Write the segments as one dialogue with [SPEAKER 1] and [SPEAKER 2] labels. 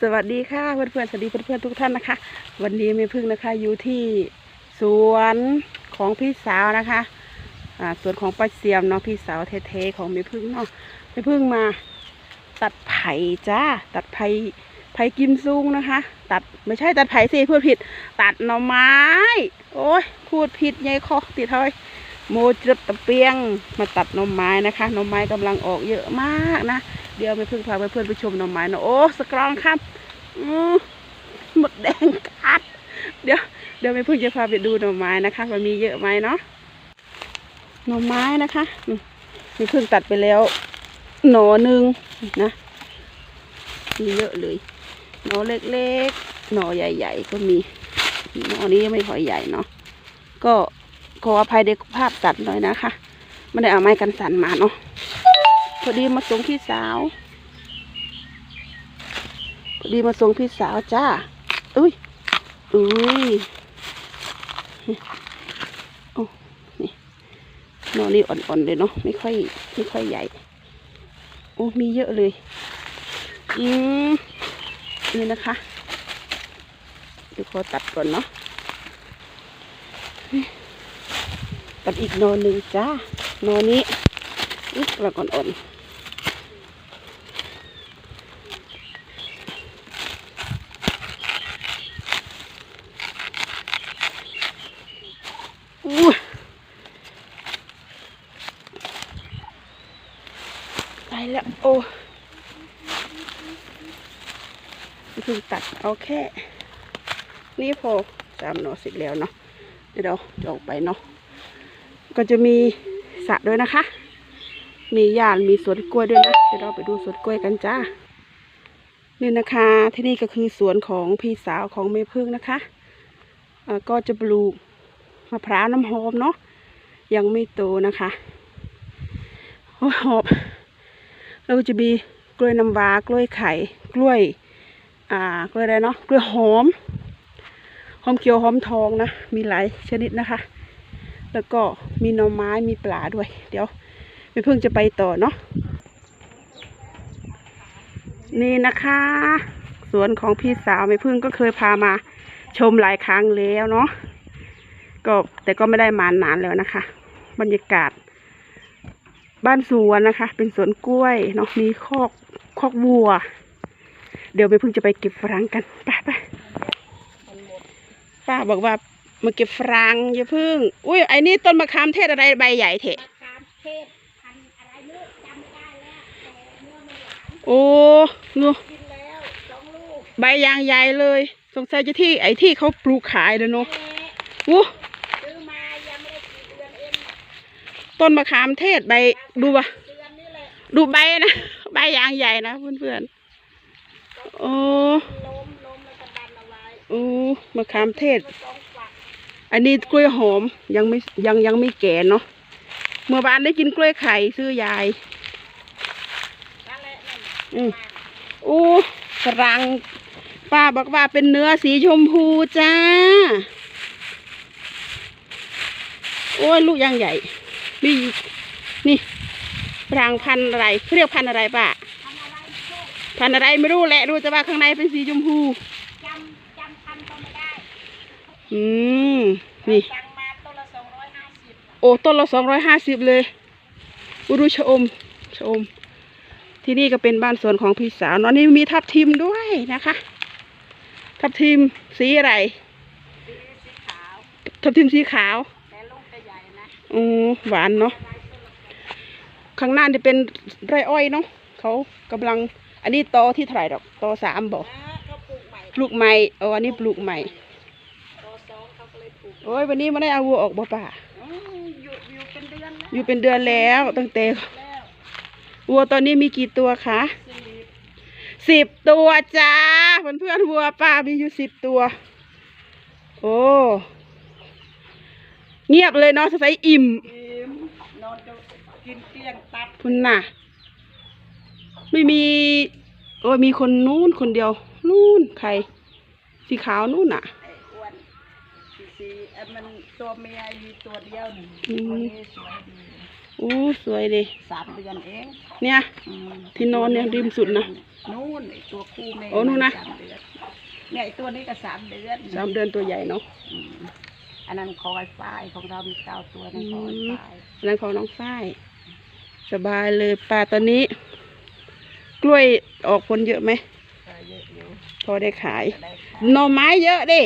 [SPEAKER 1] สวัสดีค่ะเพื่อนๆสวัสดีเพื่อนๆทุกท่านนะคะ วันนี้แม่พึ่งนะคะอยู่ที่สวนของพี่สาวนะคะอ่าสวนของป้าเสียมเนาะพี่สาวเท่ๆของแม่พึ่งเนาะแม่พึ่งมา ตัดไผ่จ้าตัดไผ่ไผ่กิมซุงนะคะ ตัดไม่ใช่ตัดไผ่สิพูดผิด ตัดหน่อไม้ โอ้ยพูดผิดยายคอติดเฮ้ย โมจุดตะเปียงมาตัดน่อไม้นะคะน่อไม้กำลังออกเยอะมากนะ เดี๋ยวไปพิ่งพาเพื่อนไปชมน่อไม้นะโอ้สกรองครับอือหมดแดงกัด เดี๋ยวเดี๋ยวไปพิ่งจะพาไปดูน่อไม้นะคะว่ามีเยอะไหมเนาะน่อไม้นะคะมีเพิ่งตัดไปแล้ว หนอหนึ่งนะมีเยอะเลยหนอเล็กๆหนอใหญ่ ๆ ก็มีหนอนี้ไม่ค่อยใหญ่เนาะก็ ขออภัยในภาพตัดหน่อยนะคะไม่ได้เอาไม้กันสั่นมาเนาะพอดีมาส่งพี่สาวพอดีมาส่งพี่สาวจ้าอุ้ยอุ้ยโอ้นี่นอนนี่อ่อนๆเลยเนาะไม่ค่อยไม่ค่อยใหญ่โอ้มีเยอะเลยอืมนี่นะคะเดี๋ยวขอตัดก่อนเนาะ ตัดอีกหนนหนึ่งจ้าหนนี้อุ๊ยเราก่อนอ่อนอู้ไปแล้วโอ้เพิ่งตัดเอาแค่ นี่พอสามหน่อเสร็จแล้วเนาะเดี๋ยวเราจะออกไปเนาะ ก็จะมีสระด้วยนะคะ มีหญ้ามีสวนกล้วยด้วยนะ เดี๋ยวเราไปดูสวนกล้วยกันจ้านี่นะคะ ที่นี่ก็คือสวนของพี่สาวของเมพึ่งนะคะอ่อก็จะปลูกมะพร้าวน้ำหอมเนาะยังไม่โตนะคะโอ้หอบแล้วจะมีกล้วยน้ำว้ากล้วยไข่กล้วย อ่ากล้วยอะไรเนาะกล้วยหอมหอมเขียวหอมทองนะมีหลายชนิดนะคะ แล้วก็มีหน่อไม้มีปลาด้วย เดี๋ยวไม่เพิ่งจะไปต่อเนาะนี่นะคะ สวนของพี่สาวไม่พึ่งก็เคยพามาชมหลายครั้งแล้วเนาะก็แต่ก็ไม่ได้มานานแล้วนะคะ บรรยากาศ บ้านสวนนะคะ เป็นสวนกล้วยเนาะมีคอกคอกวัว เดี๋ยวไปเพิ่งจะไปเก็บฝรั่งกันไปไปป้าบอกว่า มาเก็บฝรั่งอย่าพึ่ง อุ้ยไอ้นี่ต้นมะขามเทศอะไรใบใหญ่เถอะ
[SPEAKER 2] มะขามเทศพันธุ์อะไรเลือกจำไม่ได้แล้วแต่เนื้อไม่หวาน
[SPEAKER 1] โอ้นู
[SPEAKER 2] กินแล้วสองลูก
[SPEAKER 1] ใบยางใหญ่เลย สงสัยจะที่ไอ้ที่เขาปลูกขายเลยเนาะ
[SPEAKER 2] แม่
[SPEAKER 1] อู้
[SPEAKER 2] ซื้อมายังไม่ได้กี่เดือนเองน่ะ
[SPEAKER 1] ต้นมะขามเทศใบดูวะ
[SPEAKER 2] เดือนนี่แหละ
[SPEAKER 1] ดูใบนะ ใบยางใหญ่นะเพื่อนๆ โอ้
[SPEAKER 2] ล้มล้มแล้วก็ดันเอาไว้
[SPEAKER 1] โอ้มะขามเทศ
[SPEAKER 2] ก็ต้ องฝัก
[SPEAKER 1] อันนี้กล้วยหอมยังไม่ยังยังไม่แก่เนาะเมื่อวานได้กินกล้วยไข่ซื้อยาย
[SPEAKER 2] นั่นแหละนั่น
[SPEAKER 1] อืมโอ้ฝรั่งป้าบอกว่าเป็นเนื้อสีชมพูจ้า โอ้ยลูกยังใหญ่ นี่นี่ฝรั่งพันธุ์อะไรเขาเรียกพันธุ์อะไรป้า
[SPEAKER 2] ทำอะไรโชค
[SPEAKER 1] พันธุ์อะไรไม่รู้แหละรู้แต่ว่าข้างในเป็นสีชมพู
[SPEAKER 2] จำจำพันธุ์ก็ไม่ได้
[SPEAKER 1] อืม นี่
[SPEAKER 2] สั่งมาต้นละสองร้อยห้าสิบ
[SPEAKER 1] โอ้ต้นละสองร้อยห้าสิบเลยอุรุชะอมชะอม ที่นี่ก็เป็นบ้านสวนของพี่สาวเนอะนี่มีทับทิมด้วยนะคะ ทับทิมสีอะไร
[SPEAKER 2] สีสีขาว
[SPEAKER 1] ทับทิมสีขาว
[SPEAKER 2] แต่ลูกจะใหญ่นะ
[SPEAKER 1] อืมหวานเนาะ
[SPEAKER 2] อะไรต้นละ
[SPEAKER 1] ข้างหน้าจะเป็นไรอ้อยเนาะเขากำลัง อันนี้ตอที่เท่าไหร่ดอกตอสามบอก
[SPEAKER 2] อ่าเขาปลูกใหม่
[SPEAKER 1] ปลูกใหม่เอออันนี้ปลูกใหม่
[SPEAKER 2] ตัวสองเขาก็เลยปลูก
[SPEAKER 1] โอ้ยวันนี้ไม่ได้เอาวัวออกบ่ป่า
[SPEAKER 2] อืมอยู่อยู่เป็นเดือนแล้ว
[SPEAKER 1] อยู่เป็นเดือนแล้วตั้งแต่
[SPEAKER 2] แล้ว
[SPEAKER 1] วัวตอนนี้มีกี่ตัวคะ
[SPEAKER 2] สี่
[SPEAKER 1] สิบตัวจ้าเพื่อนเพื่อนๆวัวป้ามีอยู่สิบตัว โอ้เงียบเลยเนาะสงสัยอิ่ม
[SPEAKER 2] อิ่มนอนจะกินเกลี้ยงตับ
[SPEAKER 1] คุณน่ะ ไม่มีโอ้ยมีคนนู้นคนเดียว นู้นใคร สีขาวนู้นน่ะ
[SPEAKER 2] ไอ้อ้วน สีสีเอ้ยมันตัวเมียอยู่ตัวเดียวนี่
[SPEAKER 1] อืม
[SPEAKER 2] ตัวนี้สวยดี
[SPEAKER 1] อู้สวยดิ
[SPEAKER 2] สามเดือนเอง
[SPEAKER 1] เนี่ย
[SPEAKER 2] อืม
[SPEAKER 1] ที่นอนเนี่ยริมสุดนะ
[SPEAKER 2] นู่นไอตัวคู่แม่
[SPEAKER 1] โอ้นู่นนะ
[SPEAKER 2] สามเดือนเนี่ยไอตัวนี้ก็สามเดือน
[SPEAKER 1] สามเดือนตัวใหญ่เนาะ
[SPEAKER 2] อืมอันนั้นคอยฝ้ายของเรามีเก้าตัวนั่นคอย
[SPEAKER 1] อืม
[SPEAKER 2] ฝ้าย
[SPEAKER 1] อันนั้นของน้องฝ้าย สบายเลยป่าตอนนี้ กล้วยออกผลเยอะไหม
[SPEAKER 2] ก็เยอะอยู่
[SPEAKER 1] พอได้ขาย
[SPEAKER 2] ก็ได้ค่ะ
[SPEAKER 1] หน่อไม้เยอะดิ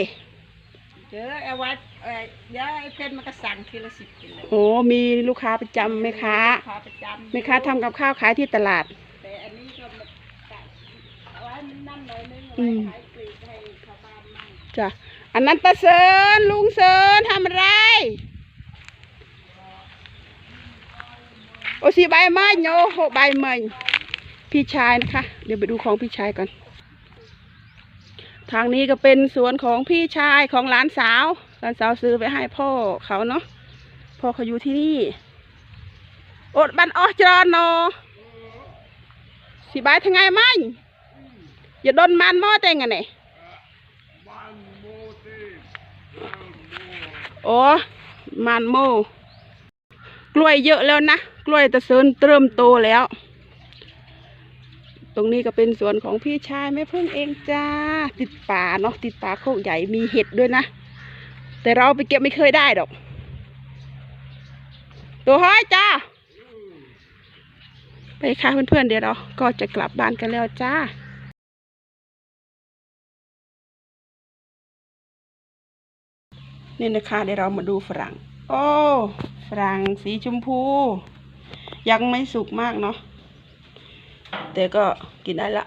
[SPEAKER 2] เยอะเอาไว้เอ่อเยอะไอ้เพชรมันก็สั่งทีละสิบกิโล
[SPEAKER 1] โอ้มีลูกค้าประจำไหมคะ
[SPEAKER 2] ลูกค้าประจำ
[SPEAKER 1] แม่ค้าทำกับข้าวขายที่ตลาด
[SPEAKER 2] แต่อันนี้ก็มันกะเอาไว้นั่นหน่อยนึงเอา
[SPEAKER 1] อื
[SPEAKER 2] ไว้
[SPEAKER 1] ม
[SPEAKER 2] ขายปลีกให้ชาวบ้านมั่ง
[SPEAKER 1] จ้ะอันนั้นตาเซินลุงเซินทำอะไร โอสิใบไม้โยโหใบไม้พี่ชายนะคะ เดี๋ยวไปดูของพี่ชายก่อน ทางนี้ก็เป็นสวนของพี่ชายของหลานสาว หลานสาวซื้อไปให้พ่อเขาเนาะ พ่อเขาอยู่ที่นี่ อดบันออจรอนเนาะสิบายทั้งไงมั้งอย่าโดนมันมอเต็งอันไหนโอ้มันโม กล้วยเยอะแล้วนะ กล้วยตะเซินเริ่มโตแล้ว ตรงนี้ก็เป็นสวนของพี่ชายแม่พึ่งเองจ้า ติดป่าเนาะติดป่าโคกใหญ่มีเห็ดด้วยนะ แต่เราไปเก็บไม่เคยได้ดอก ตัวห้อยจ้า ไปค่ะเพื่อนๆเดี๋ยวเราก็จะกลับบ้านกันแล้วจ้านี่นะคะเดี๋ยวเรามาดูฝรั่ง โอ้ ฝรั่งสีชมพู ยังไม่สุกมากเนาะ แต่ก็กินได้ละ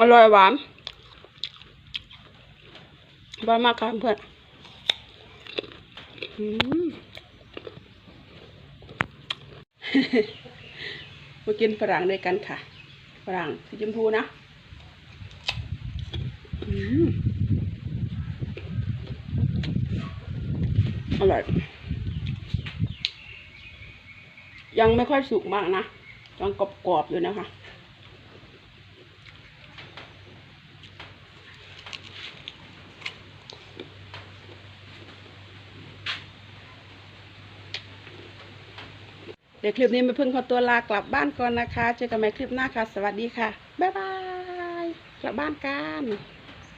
[SPEAKER 1] อร่อยหวานหวานมากค่ะเพื่อนมากินฝรั่งด้วยกันค่ะฝรั่งสีชมพูนะอร่อย ยังไม่ค่อยสุกมากนะยังกรอบๆอยู่นะคะ เดี๋ยวคลิปนี้ไม่พึ่งขอตัวลากลับบ้านก่อนนะคะ เจอกันใหม่คลิปหน้าค่ะ สวัสดีค่ะ บ๊ายบาย กลับบ้านกัน